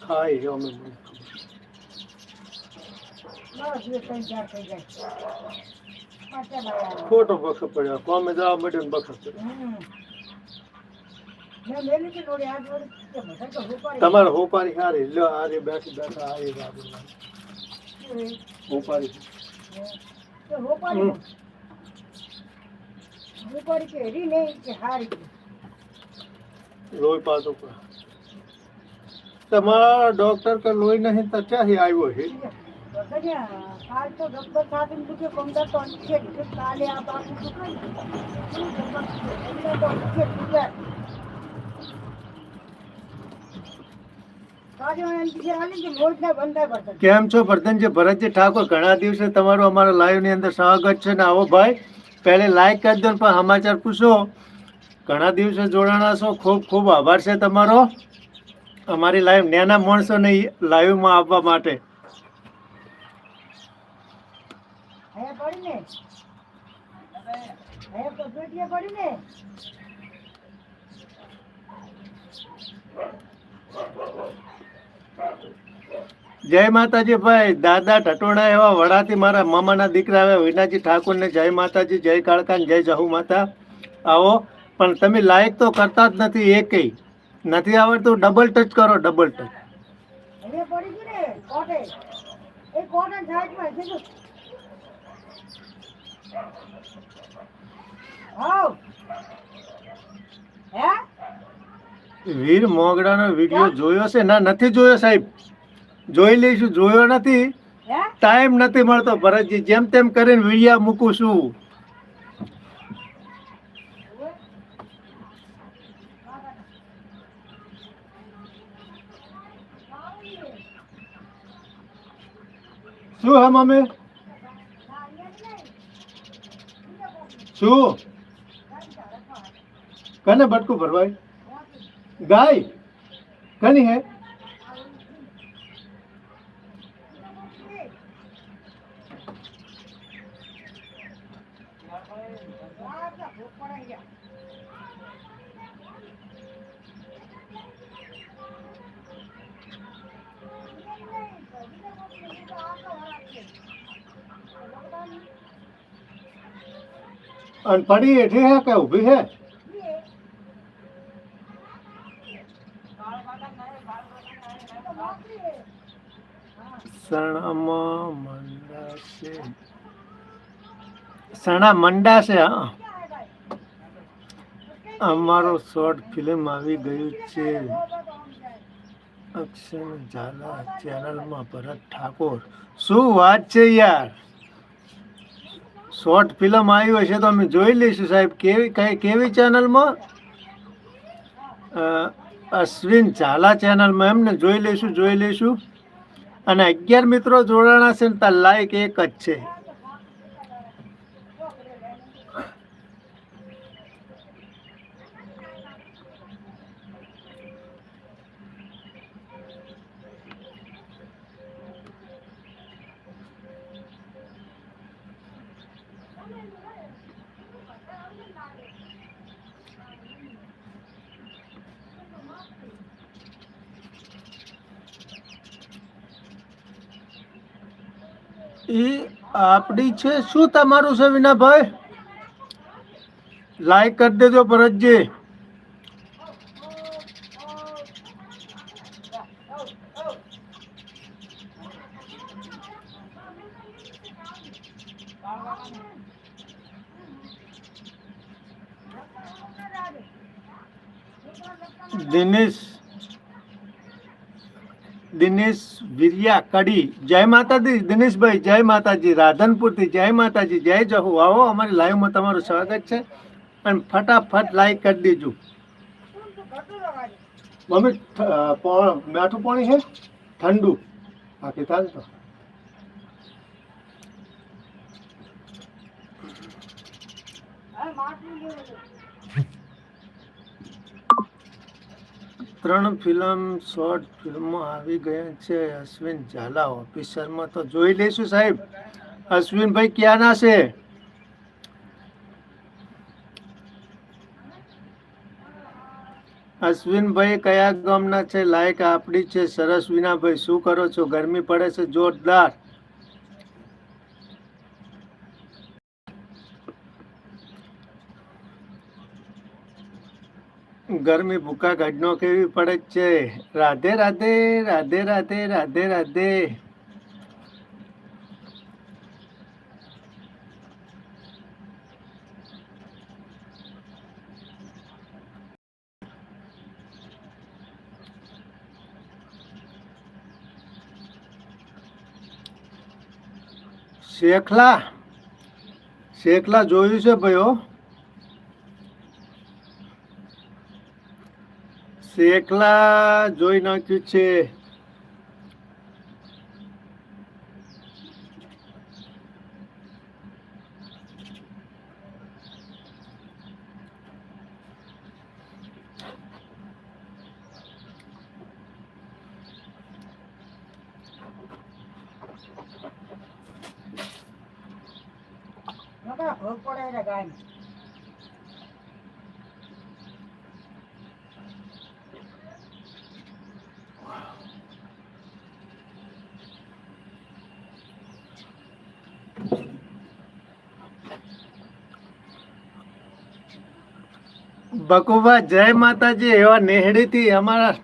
ખાય અમે ખોટો બખ પડ્યો. કોમે જવા મળ્યો ને બખ તમારે હોપારી સારી લ્યો આરે બેઠી બેઠા આરે હોપારી. લોહી પાછો તમારા ડોક્ટર કે લોહી નહીં તો ક્યાંથી આવ્યો છે કાલ તો તો કાલે આ બાપુ તો કેમ છો ભરતનજી ભરતજી ઠાકોર ઘણા દિવસે તમારું અમારા લાઈવની અંદર સ્વાગત છે ને આવો ભાઈ. પહેલે લાઈક કરી દો પણ સમાચાર પૂછો. ઘણા દિવસે જોડાણા છો. ખૂબ ખૂબ આભાર છે તમારો. અમારી લાઈવ નાના માણસો ને લાઈવમાં આવવા માટે. જય માતાજી ભાઈ દાદા ટટોણા એવા વડાથી મારા મામાના દીકરા આવ્યા. વિનાજી ઠાકોરને જય માતાજી જય કાળકા જય જહુ માતા. આવો પણ તમે લાયક તો કરતા જ નથી એ કઈ નથી આવડતું ડબલ ટચ કરો ડબલ ટચ વીર મોગડાનો વીડિયો જોયો છે? ના નથી જોયો સાહેબ. જોઈ લઈશું જોયો નથી. ટાઈમ નથી મળતો ભરતજી જેમ તેમ કરીને વીડિયા મૂકું છું. શું હમ અમે શું? કને બટકું ભરવાય? ગાય? કની હે? અને હેઠી હે કે ઊભી હે? મંડાશે સણા મંડાશે હા. અમારો શોર્ટ ફિલ્મ આવી ગયું છે. અક્ષય ઝાલા ચેનલમાં ભરત ઠાકોર. શું વાત છે યાર? શોર્ટ ફિલ્મ આવી હશે તો અમે જોઈ લઈશું સાહેબ. કેવી કઈ કેવી ચેનલમાં? અશ્વિન ઝાલા ચેનલમાં એમને જોઈ લઈશું જોઈ લઈશું. અને અગિયાર મિત્રો જોડાણા છે ને તાર લાયક એક જ છે. એ આપણી છે. શું તમારું છે વિનાભાઈ? લાઈક કરી દેજો ભરતજી. દિનેશ. દિનેશ વિરિયા કડી. જય માતાજી, દિનેશભાઈ, જય માતાજી, રાધનપુરથી જય માતાજી, જય જહુ. આવો, અમારી લાઈવમાં તમારું સ્વાગત છે. અને ફટાફટ લાઈક કરી દેજો. મમ્મી મીઠું પાણી છે? ઠંડુ. બાકી થાય તો. ત્રણ ફિલ્મ, શોર્ટ ફિલ્મો આવી ગયા છે. અશ્વિન ઝાલા ઓફિસરમાં તો જોઈ લઈશું સાહેબ. અશ્વિનભાઈ, ક્યાંના છે? અશ્વિનભાઈ, કયા ગામના છે? લાયક આપણી છે. સરસ વિનાભાઈ શું કરો છો? ગરમી પડે છે. જોરદાર. ગરમી ભૂકા ગઢનો કેવી પડે છે? રાધે રાધે રાધે રાધે રાધે રાધે. શેખલા શેખલા જોયું છે ભાઈઓ શેખલા જોઈ નાખ્યું છે નકરા ભોગ પડે એટલે ગાય બકુબા જય માતાજી, એવા નેહડીથી અમારા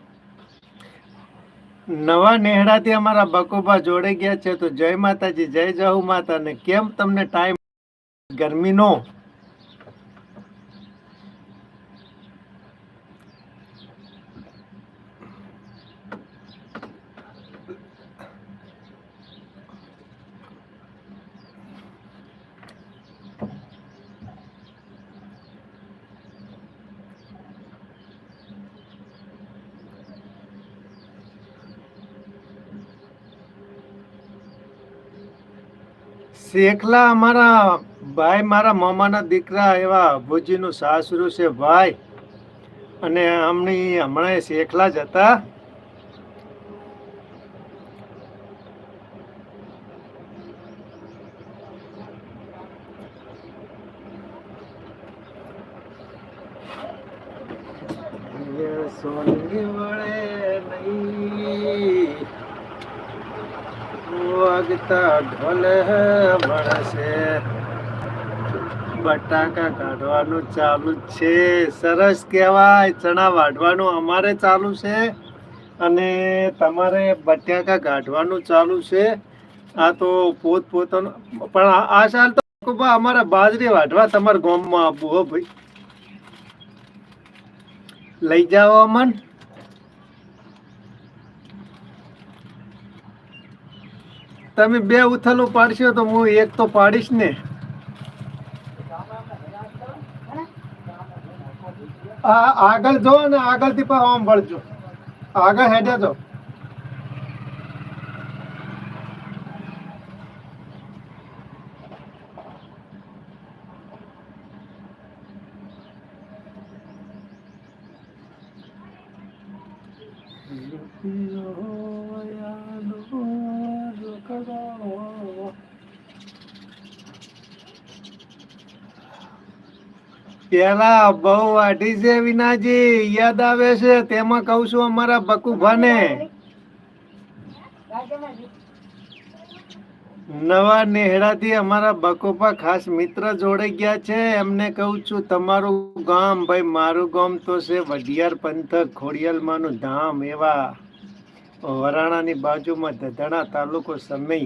નવા નેહડાથી અમારા બકુભા જોડે ગયા છે. તો જય માતાજી, જય જહુ માતા ને કેમ તમને ટાઈમ ગરમીનો શેખલા અમારા ભાઈ, મારા મામાના દીકરા એવા ભોજીનું સાસરું છે ભાઈ. અને અમની હમણાં શેખલા જ હતા. સોનગી વળે નહીં વાગતા ઢોલ મળશે બટાકા કાઢવાનું ચાલુ છે. સરસ કહેવાય. ચણા વાઢવાનું અમારે ચાલુ છે અને તમારે બટાકા કાઢવાનું ચાલુ છે. આ તો પોત પોતાનું પણ આ- સાલ તો અમારે બાજરી વાઢવા તમારા ગામમાં આપવું હો ભાઈ. લઈ જાઓ અમન. તમે બે ઉથલું પાડશો તો હું એક તો પાડીશ ને. આગળ જો ને આગળથી પણ આમ વળજો. આગળ હેડે જો પેલા બહુ વાઢી છે વિનાજી, યાદ આવે છે તેમાં કહું છું અમારા બકુભાને ને? નવા નેહડાથી અમારા બકોપા ખાસ મિત્ર જોડે ગયા છે એમને કહું છું, તમારું ગામ, ભાઈ, મારું ગામ તો છે વઢિયાર પંથક, ખોડિયાલમાંનું ધામ એવા વરાણાની બાજુમાં ધધણા તાલુકો સમય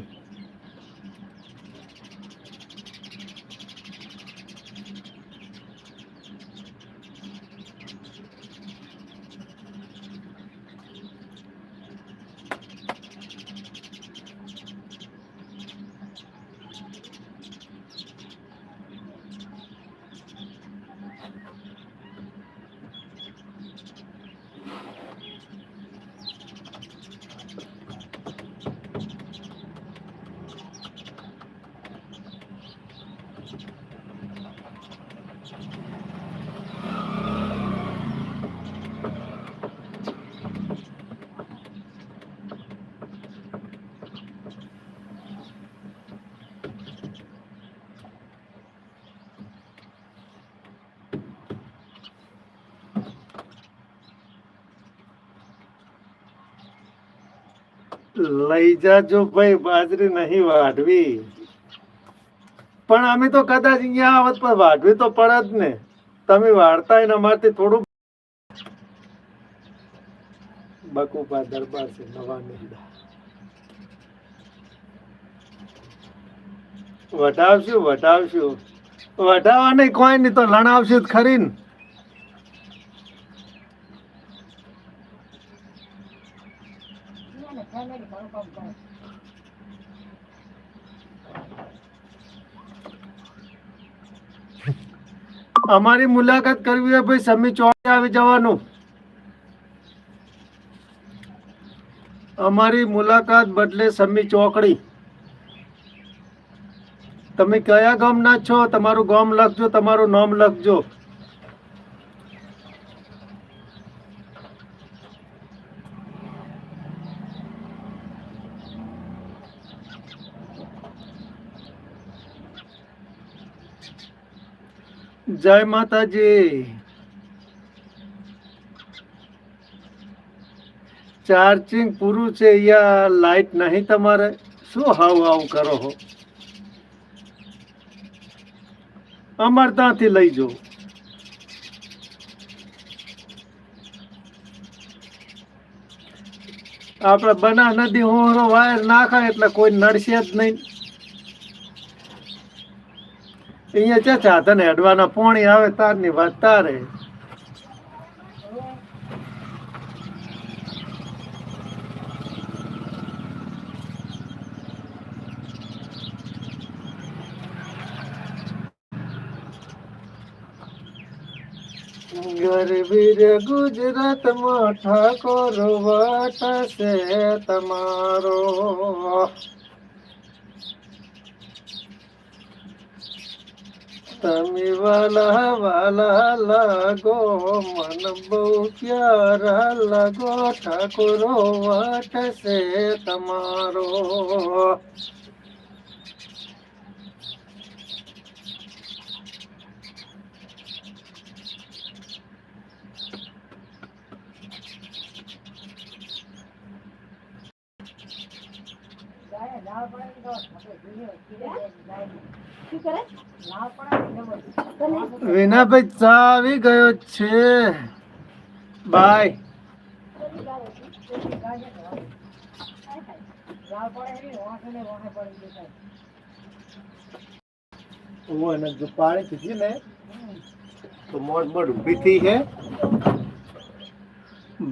લઈ જાજો ભાઈ, બાજરી નહીં વાઢવી. પણ અમે તો કદાચ અહીંયા આવત, પણ વાઢવી તો પડે જ ને. તમે વાળતા ને અમારથી થોડું બકુપા દરબાર છે, નવા મેળા. વટાવશું વટાવશું વટાવવા નહીં, કોઈ નહીં તો લણાવશું જ ખરી ને એને ફેમિલી ઘણું કામ કરે અમારી મુલાકાત કરવી હોય ભાઈ સમી ચોક આવી જવાનું. અમારી મુલાકાત બદલે સમી ચોકડી. તમે કયા ગામના છો? તમારું ગામ લખજો, તમારું નામ લખજો. જય માતાજી. ચાર્જિંગ પૂરું છે યા લાઈટ નહીં તમારે. શું હાવ હાવ કરો હો? અમારે ત્યાંથી લઈ જાઓ. આપણે બના નદી હોરો વાયર નાખાય એટલે કોઈ નડશે જ નહીં. અહીંયા છે? સાધન હેડવાના પોણી આવે, તારની વાત તારે. ગુજરાત ગુજરાતમાં ઠાકોર વાટ છે તમારો. તમે વાલા વાલા લાગો મન બહુ પ્યારા લાગો ઠાકોરો વાટ છે તમારો જાય લાવ પડે ને તો આપણે જોઈએ કીધે જાય શું કરે લાવ પડે ને ડબલ વિનાભાઈ ચા આવી ગયો છે. બાય. પડે ને વાંખે ને વાંખે પડી દેખાય હું એને જો પાણી પીધી ને તો મોડ મોડ ઊભી થઈ છે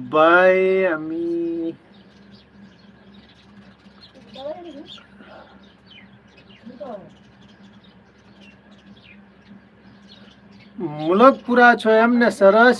ભાઈ અમી મુલકપુરા છો એમને સરસ?